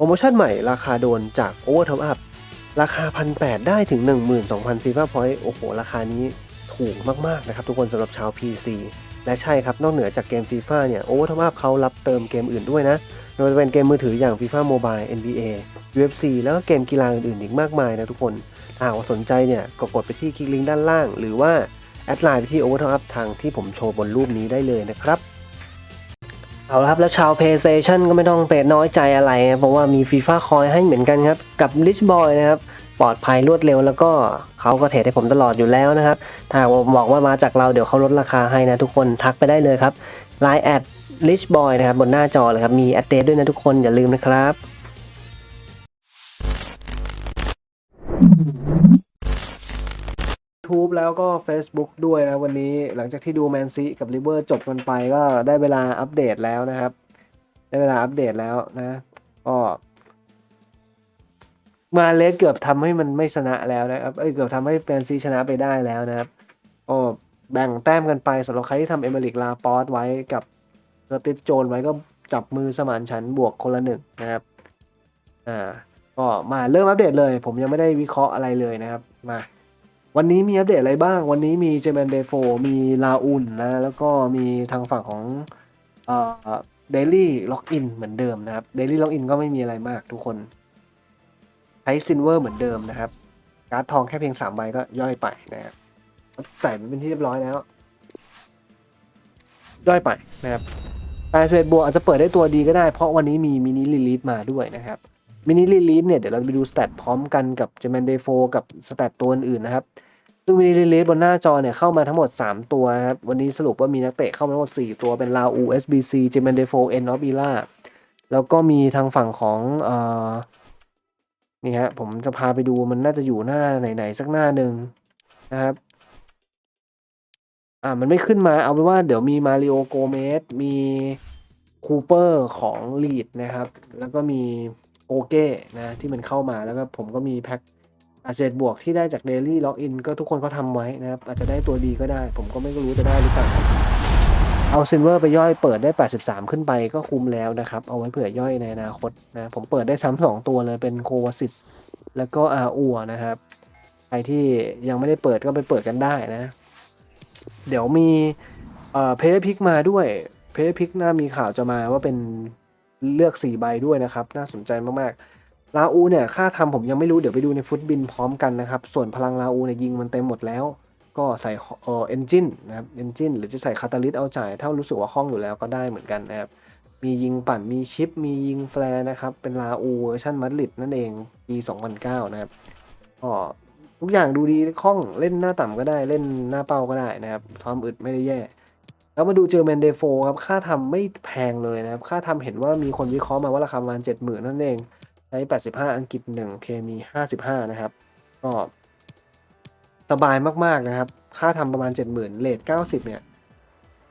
โปรโมชั่นใหม่ราคาโดนจาก Over Top Up ราคา 1,800 ได้ถึง 12,000 FIFA Point โอ้โห ราคานี้ถูกมาก ๆ นะครับ ทุกคนสำหรับชาว PC และใช่ครับ นอกเหนือจากเกม FIFA เนี่ย Over Top Up เขารับเติมเกมอื่นด้วยนะไม่ว่าจะเป็นเกมมือถืออย่าง FIFA Mobile NBA UFC แล้วก็เกมกีฬาอื่นๆอีกมากมายนะทุกคนถ้าหากสนใจเนี่ยก็กดไปที่คลิกลิงก์ด้านล่าง หรือว่าแอดไลน์ไปที่ Over Top Up ทางที่ผมโชว์บนรูปนี้ได้เลยนะครับ เอาละครับแล้วชาว PlayStation ก็ไม่ต้องเป็ดน้อยใจอะไรนะเพราะว่ามี FIFA คอยให้เหมือนกันครับ กับ Rich Boy นะครับ ปลอดภัยรวดเร็วแล้วก็เขาก็เทรดให้ผมตลอดอยู่แล้วนะครับ ถ้าบอกว่ามาจากเราเดี๋ยวเขาลดราคาให้นะทุกคนทักไปได้เลยครับ Line แอด Rich Boy นะครับบนหน้าจอเลยครับ มีแอดเดตด้วยนะทุกคนอย่าลืมนะครับ YouTube แล้วก็ Facebook ด้วยนะวันนี้หลังจากที่ดูแมนซีกับลิเวอร์จบกันไปก็ได้เวลาอัปเดตแล้วนะครับ ได้เวลาอัปเดตแล้วนะก็มาเลสเกือบทำให้มันไม่ชนะแล้วนะครับ เอ้ยเกือบทำให้แมนซีชนะไปได้แล้วนะครับก็แบ่งแต้มกันไปสำหรับใครที่ทำเอเมริกลาปอสไว้กับเกอร์ติสโจนไว้ก็จับมือสมานฉันบวกคนละหนึ่งนะครับ อ่า ก็มาเริ่มอัปเดตเลย ผมยังไม่ได้วิเคราะห์อะไรเลยนะครับ มา วันนี้มีอัปเดตอะไรบ้าง วันนี้มีเจแมนเดโฟมีลาอุนนะ แล้วก็มีทางฝั่งของเดลี่ล็อกอินเหมือนเดิมนะครับเดลี่ล็อกอินก็ไม่มีอะไรมากทุกคนใช้ซินเวอร์เหมือนเดิมนะครับ การ์ดทองแค่เพียง3ใบก็ย่อยไปนะครับใส่มันเป็นที่เรียบร้อยแล้ว ย่อยไปนะครับแปดสิบเอ็ดบวกอาจจะเปิดได้ตัวดีก็ได้ เพราะวันนี้มีมินิลิลิทมาด้วยนะครับ มินิลิลิทเนี่ยเดี๋ยวเราไปดูสเตตพร้อมกันกับเจ m มนเดโฟกับสเตตตัวอื่นนะครับ ซึ่งมินิลิลิทบนหน้าจอเนี่ยเข้ามาทั้งหมด 3 ตัวนะครับ วันนี้สรุปว่ามีนักเตะเข้ามาทั้งหมด 4 ตัวเป็นลาอู SBC เจ m มนเดโฟเอ็นออฟอีล่าแล้วก็มีทางฝั่งของเอ่อนี่ฮะผมจะพาไปดูมันน่าจะอยู่หน้าไหนๆสักหน้าหนึ่งนะครับอ่ามันไม่ขึ้นมาเอาเป็นว่าเดี๋ยวมีมาริโอโกเมสมีคูเปอร์ของลีดนะครับ แล้วก็มี โอเก้นะที่มันเข้ามาแล้วก็ผมก็มีแพ็คอาเซตบวกที่ได้จากเดลี่ล็อกอินก็ทุกคนเขาทำไว้นะครับอาจจะได้ตัวดีก็ได้ ผมก็ไม่รู้จะได้หรือเปล่าเอาซิลเวอร์ไปย่อยเปิดได้ 83 ขึ้นไปก็คุ้มแล้วนะครับ เอาไว้เผื่อย่อยในอนาคตนะผมเปิดได้ซ้ำสองตัวเลยเป็นโควาซิสแล้วก็อาอัวนะครับใครที่ยังไม่ได้เปิดก็ไปเปิดกันได้นะ เดี๋ยวมีเอ่อเพย์พิกมาด้วยเพย์พิกน่ามีข่าวจะมาว่าเป็น เลือกสี่ใบด้วยนะครับ น่าสนใจมากๆลาอูเนี่ยค่าทำผมยังไม่รู้เดี๋ยวไปดูในฟุตบินพร้อมกันนะครับ ส่วนพลังลาอูเนี่ยยิงมันเต็มหมดแล้ว ก็ใส่เอ่อเอนจินนะครับเอนจินหรือจะใส่คาตาลิสเอาจ่ายถ้ารู้สึกว่าคล่องอยู่แล้วก็ได้เหมือนกันนะครับมียิงปั่นมีชิป มียิงแฟร์นะครับ เป็นลาอูเวอร์ชันมาดริดนั่นเองปี 2009 นะครับก็ทุกอย่างดูดีคล่องเล่นหน้าต่ำก็ได้เล่นหน้าเป้าก็ได้นะครับความอึดไม่ได้แย่ แล้วมาดูเจอแมนเดโฟครับ ค่าทำไม่แพงเลยนะครับ ค่าทำเห็นว่ามีคนวิเคราะห์มาว่าราคาประมาณ70,000นั่นเองใช้85อังกฤษ1เคมี55นะครับก็สบายมากๆนะครับ ค่าทำประมาณ70,000เลท90เนี่ย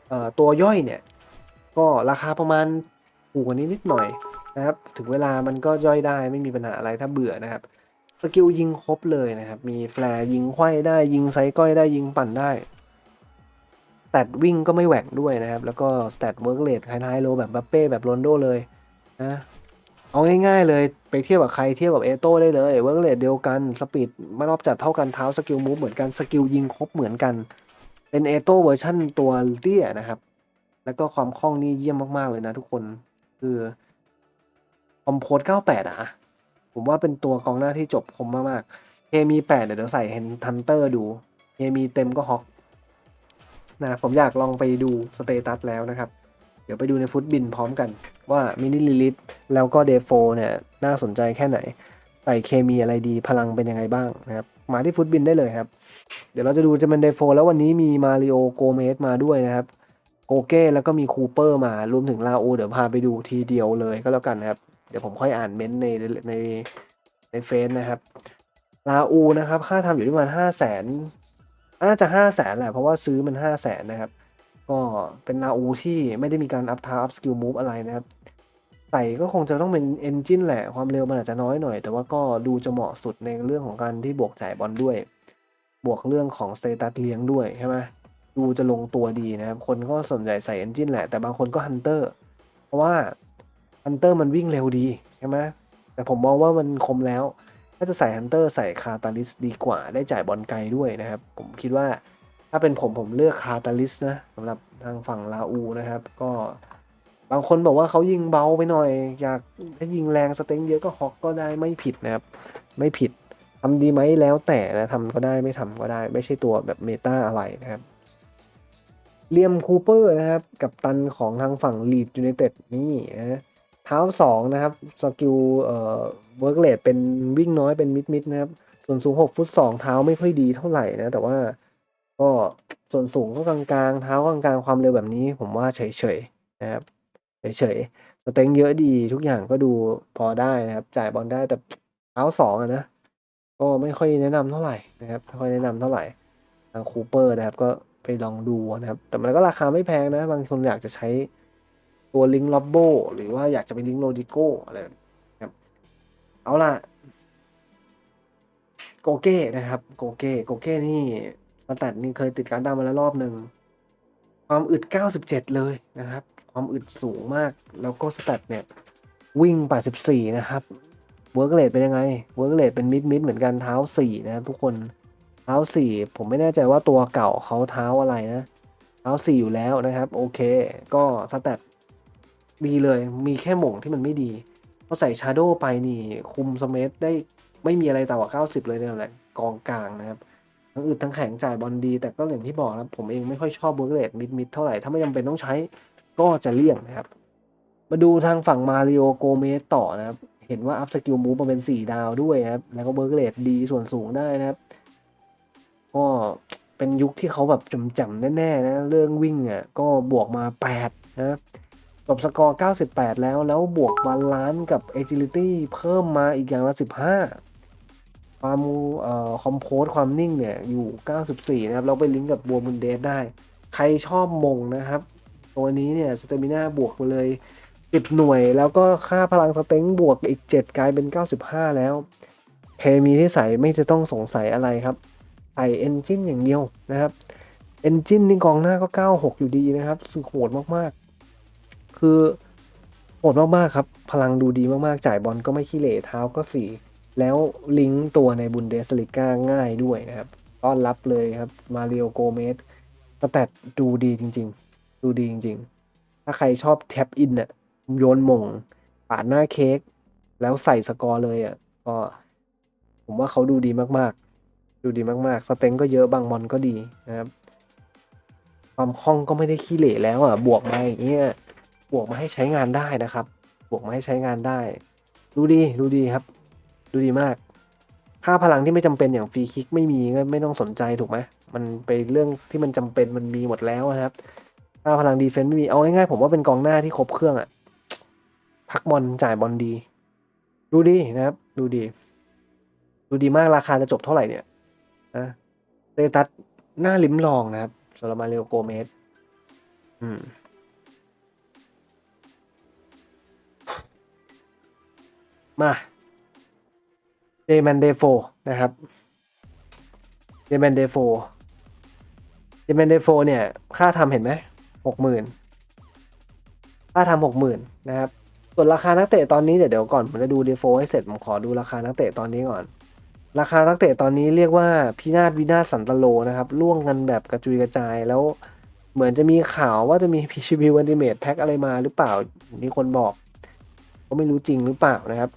เอ่อตัวย่อยเนี่ย ก็ราคาประมาณถูกกว่านี้นิดหน่อยนะครับ ถึงเวลามันก็ย่อยได้ไม่มีปัญหาอะไรถ้าเบื่อนะครับสกิลยิงครบเลยนะครับ มีแฟร์ยิงไขว้ได้ยิงไซก้อยได้ยิงปั่นได้ แตทวิ่งก็ไม่แหว่งด้วยนะครับ แล้วก็สแตทเวิร์กเลทคล้ายๆโลแบบบัปเป้แบบโรนโดเลยนะเอาง่ายๆเลยไปเทียบกับใครเทียบกับเอโต้ได้เลยเวิร์กเลทเดียวกันสปีดไม่รอบจัดเท่ากันเท้าสกิลมูฟเหมือนกันสกิลยิงครบเหมือนกัน เป็นเอโต้เวอร์ชันตัวเตี้ยนะครับ แล้วก็ความคล่องนี่เยี่ยมมากๆเลยนะทุกคนคือคอมโพส98 อะ ผมว่าเป็นตัวกองหน้าที่จบคมมากๆเคมีแปดเดี๋ยวใส่เห็นทันเตอร์ดูเคมีเต็มก็ฮอก นะผมอยากลองไปดูสเตตัสแล้วนะครับ เดี๋ยวไปดูในฟุตบินพร้อมกันว่ามินิลิลิตแล้วก็เดฟโฟเนี่ยน่าสนใจแค่ไหน ใส่เคมีอะไรดีพลังเป็นยังไงบ้างนะครับ มาที่ฟุตบินได้เลยครับ เดี๋ยวเราจะดูจะเป็นเดฟโฟแล้ววันนี้มีมาริโอโกเมสมาด้วยนะครับโกเก้แล้วก็มีคูเปอร์มารวมถึงลาโอเดี๋ยวพาไปดูทีเดียวเลยก็แล้วกันนะครับ เดี๋ยวผมค่อยอ่านเม้นต์ในในในเฟซนะครับลาอูนะครับ ค่าทำอยู่ที่ประมาณห้าแสน น่าจะห้าแสนแหละ เพราะว่าซื้อมันห้าแสนนะครับ ก็เป็นลาอูที่ไม่ได้มีการอัพทาอัพสกิลมูฟอะไรนะครับใส่ก็คงจะต้องเป็นเอนจินแหละ ความเร็วมันอาจจะน้อยหน่อย แต่ว่าก็ดูจะเหมาะสุดในเรื่องของการที่บวกจ่ายบอลด้วย บวกเรื่องของสเตตัสเลี้ยงด้วยใช่ไหมดูจะลงตัวดีนะครับ คนก็สนใจใส่เอนจินแหละ แต่บางคนก็ฮันเตอร์ เพราะว่าฮันเตอร์มันวิ่งเร็วดีใช่ไหมแต่ผมมองว่ามันคมแล้ว ถ้าจะใส่ฮันเตอร์ใส่คาตาลิสดีกว่าได้จ่ายบอลไกลด้วยนะครับ ผมคิดว่าถ้าเป็นผมผมเลือกคาตาลิสนะสำหรับทางฝั่งลาอูนะครับ ก็บางคนบอกว่าเขายิงเบาไปหน่อย อยากถ้ายิงแรงสเต็งเยอะก็ฮอกก็ได้ไม่ผิดนะครับ ไม่ผิดทำดีไหมแล้วแต่นะทำก็ได้ไม่ทำก็ได้ ไม่ใช่ตัวแบบเมตาอะไรนะครับเลียมคูเปอร์นะครับ กับตันของทางฝั่งลีดยู i นเต็ดนี่นะ เท้าสองนะครับสกิลเอ่อเวิร์กเลดเป็นวิ่งน้อยเป็นมิดมิดนะครับส่วนสูง6ฟุต2เท้าไม่ค่อยดีเท่าไหร่นะ แต่ว่าก็ส่วนสูงก็กลางๆ เท้ากลางๆ ความเร็วแบบนี้ ผมว่าเฉยๆนะครับเฉยๆสเต็งเยอะดีทุกอย่างก็ดูพอได้นะครับ จ่ายบอลได้แต่เท้าสองอะนะก็ไม่ค่อยแนะนำเท่าไหร่นะครับไม่ค่อยแนะนำเท่าไหร่ทางคูเปอร์นะครับ ก็ไปลองดูนะครับ แต่มันก็ราคาไม่แพงนะ บางคนอยากจะใช้ ตัวลิงล็อบโบหรือว่าอยากจะไปลิงโลดิโกอะไรครับ เอาล่ะ โกเก้นะครับ โกเก้โกเก้นี่สแตทนี่เคยติดการดดามาแล้วรอบหนึ่ง ความอึด 97 เลยนะครับ ความอึดสูงมาก แล้วก็สแตทเนี่ย วิ่ง 84 นะครับ เวิร์กเลดเป็นยังไง เวิร์กเลดเป็นมิดมิดเหมือนกันเท้า 4 นะครับทุกคน เท้า 4 ผมไม่แน่ใจว่าตัวเก่าเขาเท้าอะไรนะ เท้า 4 อยู่แล้วนะครับ โอเค ก็สแตท ดีเลย มีแค่หม่งที่มันไม่ดีพอใส่ชาร์โดไปนี่คุมสเมธได้ไม่มีอะไรต่ำกว่า 90 เลยเนี่ยแหละกองกลางนะครับทั้งอึดทั้งแข็งจ่ายบอลดี แต่ก็อย่างที่บอกนะผมเองไม่ค่อยชอบเวิร์กเลดมิดมิดเท่าไหร่ ถ้าไม่จำเป็นต้องใช้ก็จะเลี่ยงนะครับ มาดูทางฝั่งมาริโอโกเมสต่อนะครับ เห็นว่าอัพสกิลมูฟมาเป็น 4 ดาวด้วยครับ แล้วก็เวิร์กเลดดีส่วนสูงได้นะครับ ก็เป็นยุคที่เขาแบบจำๆแน่ๆนะ เรื่องวิ่งอะก็บวกมา 8 นะครับ จบสกอร์ 98 แล้ว แล้วบวกบาลานซ์กับ agility เพิ่มมาอีกอย่างละ 15 ความเอ่อคอมโพสความนิ่งเนี่ย อยู่ 94 นะครับ เราไปลิงก์กับบัวมุนเดสได้ ใครชอบมงนะครับ ตัวนี้เนี่ยสเตมิน่าบวกไปเลย 10 หน่วย แล้วก็ค่าพลังสเต็งบวกอีก 7 กลายเป็น 95 แล้ว เคมีที่ใส่ไม่จะต้องสงสัยอะไรครับ ใส่เอนจินอย่างเดียวนะครับเอนจินนี่กองหน้าก็ 96 อยู่ดีนะครับสึงโหดมากๆ คือโหดมากๆครับ พลังดูดีมากๆ จ่ายบอลก็ไม่ขี้เหร่เท้าก็สี่แล้วลิงก์ตัวในบุนเดสลิก้าง่ายด้วยนะครับ ต้อนรับเลยครับมาริโอโกเมสสแตทดูดีจริง ๆ ดูดีจริง ๆ ถ้าใครชอบแท็บอินอะโยนมงปาดหน้าเค้ก แล้วใส่สกอร์เลยอะก็ผมว่าเขาดูดีมากๆ ดูดีมากๆ สเต็งก็เยอะบางบอลก็ดีนะครับ ความคล่องก็ไม่ได้ขี้เหร่แล้วอะ บวกมาอย่างเงี้ย บวกมาให้ใช้งานได้นะครับ บวกมาให้ใช้งานได้ ดูดีดูดีครับ ดูดีมาก ค่าพลังที่ไม่จำเป็นอย่างฟรีคิกไม่มีก็ไม่ต้องสนใจถูกไหมมันเป็นเรื่องที่มันจำเป็นมันมีหมดแล้วนะครับ ค่าพลังดีเฟนต์ไม่มีเอาง่ายๆผมว่าเป็นกองหน้าที่ครบเครื่องอะพักบอลจ่ายบอลดี ดูดีนะครับ ดูดี ดูดีมากราคาจะจบเท่าไหร่เนี่ยนะเตตัสหน้าลิ้มลองนะครับสำหรับมาเรโอโกเมสอืม มาเดมันเดโฟนะครับเดมันเดโฟเดมันเดโฟเนี่ย ค่าทำเห็นไหมหกหมื่นค่าทำหกหมื่นนะครับ ส่วนราคานักเตะตอนนี้เดี๋ยวเดี๋ยวก่อนผมจะดูเดโฟให้เสร็จ ผมขอดูราคานักเตะตอนนี้ก่อน ราคานักเตะตอนนี้เรียกว่าพินาศวินาศสันตโลนะครับล่วงกันแบบกระจุยกระจายแล้วเหมือนจะมีข่าวว่าจะมีพีชีวิวันดิเมทแพ็คอะไรมาหรือเปล่า มีคนบอก ก็ไม่รู้จริงหรือเปล่านะครับ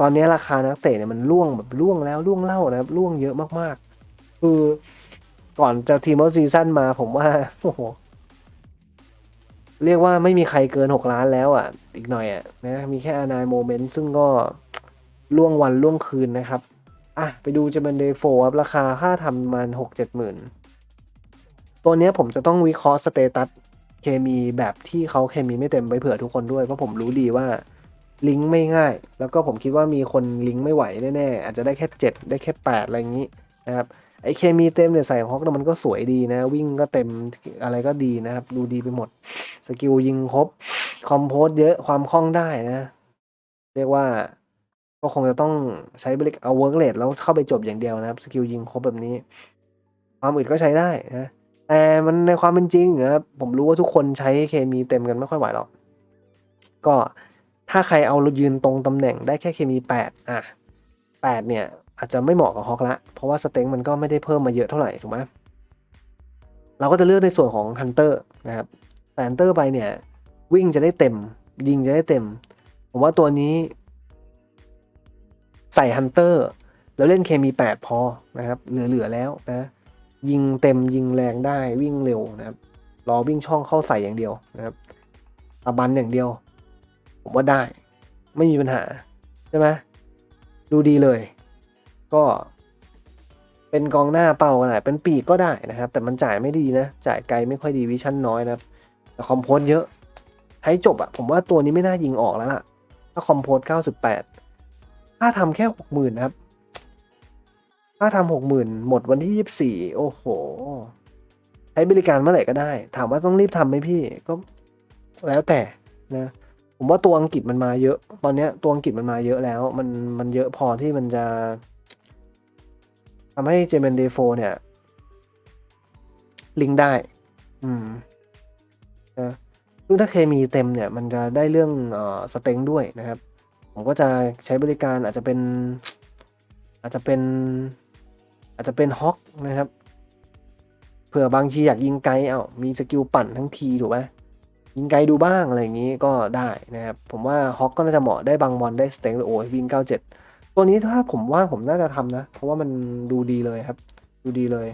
ตอนนี้ราคานักเตะเนี่ยมันล่วงแบบล่วงแล้วล่วงเล่านะครับล่วงเยอะมากๆ คือก่อนจะทีมอซีซั่นมาผมว่าโอ้โหเรียกว่าไม่มีใครเกิน6ล้านแล้วอะ อีกหน่อยอะนะมีแค่อนายโมเมนต์ซึ่งก็ล่วงวันล่วงคืนนะครับ อะ ไปดูจะเป็นเดย์โฟครับราคาค่าทำมันหกเจ็ดหมื่นตัวเนี้ยผมจะต้องวิเคราะห์สเตตัสเคมีแบบที่เขาเคมีไม่เต็มไปเผื่อทุกคนด้วย เพราะผมรู้ดีว่า ลิงก์ไม่ง่าย แล้วก็ผมคิดว่ามีคนลิงก์ไม่ไหวแน่ๆอาจจะได้แค่ 7 ได้แค่ 8 อะไรอย่างนี้นะครับไอเคมีเต็มเนี่ยใส่ฮอกเนี่ยมันก็สวยดีนะ วิ่งก็เต็มอะไรก็ดีนะครับ ดูดีไปหมด สกิลยิงครบ คอมโพสเยอะความคล่องได้นะ เรียกว่าก็คงจะต้องใช้บริกเอาเวิร์กเลดแล้วเข้าไปจบอย่างเดียวนะครับ สกิลยิงครบแบบนี้ ความอื่นก็ใช้ได้นะแต่มันในความเป็นจริงนะครับผมรู้ว่าทุกคนใช้เคมีเต็มกันไม่ค่อยไหวหรอกก็ ถ้าใครเอายืนตรงตำแหน่งได้แค่เคมีแปดอะแปดเนี่ยอาจจะไม่เหมาะกับฮอกละ เพราะว่าสเต็งมันก็ไม่ได้เพิ่มมาเยอะเท่าไหร่ถูกไหมเราก็จะเลือกในส่วนของฮันเตอร์นะครับแต่ฮันเตอร์ไปเนี่ย วิ่งจะได้เต็ม ยิงจะได้เต็ม ผมว่าตัวนี้ ใส่ฮันเตอร์แล้วเล่นเคมีแปดพอนะครับ เหลือๆแล้วนะ ยิงเต็มยิงแรงได้วิ่งเร็วนะครับ รอวิ่งช่องเข้าใส่อย่างเดียวนะครับตะบันอย่างเดียว ผมว่าได้ ไม่มีปัญหา ใช่ไหมดูดีเลย ก็ เป็นกองหน้าเป่าก็ได้เป็นปีกก็ได้นะครับ แต่มันจ่ายไม่ดีนะ จ่ายไกลไม่ค่อยดีวิชั่นน้อยนะครับ แต่คอมโพสเยอะให้จบอะผมว่าตัวนี้ไม่น่ายิงออกแล้วล่ะ ถ้าคอมโพส98ถ้าทำแค่60,000นะครับ ถ้าทำหกหมื่นหมดวันที่ยี่สี่โอ้โหใช้บริการเมื่อไหร่ก็ได้ ถามว่าต้องรีบทำไหมพี่ก็แล้วแต่นะ ผมว่าตัวอังกฤษมันมาเยอะ ตอนเนี้ยตัวอังกฤษมันมาเยอะแล้ว มันมันเยอะพอที่มันจะทำให้เจมนเดโฟเนี่ย ลิงได้ อืมนะซึ่งถ้าเคมีเต็มเนี่ย มันจะได้เรื่องเอ่อสเต็งด้วยนะครับ ผมก็จะใช้บริการอาจจะเป็น อาจจะเป็น อาจจะเป็นฮอกนะครับ เผื่อบางทีอยากยิงไกลเอ้ามีสกิลปั่นทั้งทีถูกไหม ยิงไกลดูบ้างอะไรอย่างนี้ก็ได้นะครับ ผมว่าฮอกก็น่าจะเหมาะได้บางบอลได้สเต็งโอ้ยวิ่ง 97 ตัวนี้ถ้าผมว่างผมน่าจะทำนะ เพราะว่ามันดูดีเลยครับ ดูดีเลย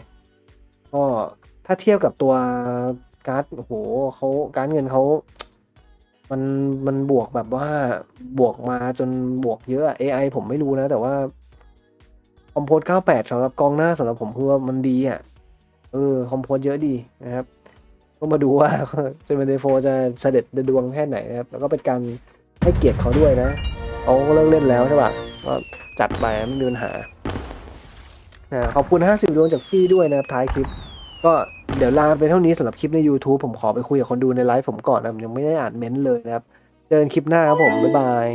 ก็ถ้าเทียบกับตัวการ์ดโอ้โหเขาการเงินเขามันมันบวกแบบว่าบวกมาจนบวกเยอะอะ AI ผมไม่รู้นะ แต่ว่าคอมโพส98สำหรับกองหน้าสำหรับผมคือว่ามันดีอะเออคอมโพสเยอะดีนะครับ ก็มาดูว่าเซเมนเดโฟจะเสด็จดวงแค่ไหนนะครับ แล้วก็เป็นการให้เกียรติเขาด้วยนะเขาก็เลิกเล่นแล้วใช่ป่ะก็จัดไปไม่มีปัญหานะขอบคุณ 50 ดวงจากพี่ด้วยนะครับท้ายคลิป ก็เดี๋ยวลาไปเท่านี้สำหรับคลิปใน YouTube ผมขอไปคุยกับคนดูในไลฟ์ผมก่อนนะผมยังไม่ได้อ่านเม้นต์เลยนะครับ เจอกันคลิปหน้าครับผม บ๊ายบาย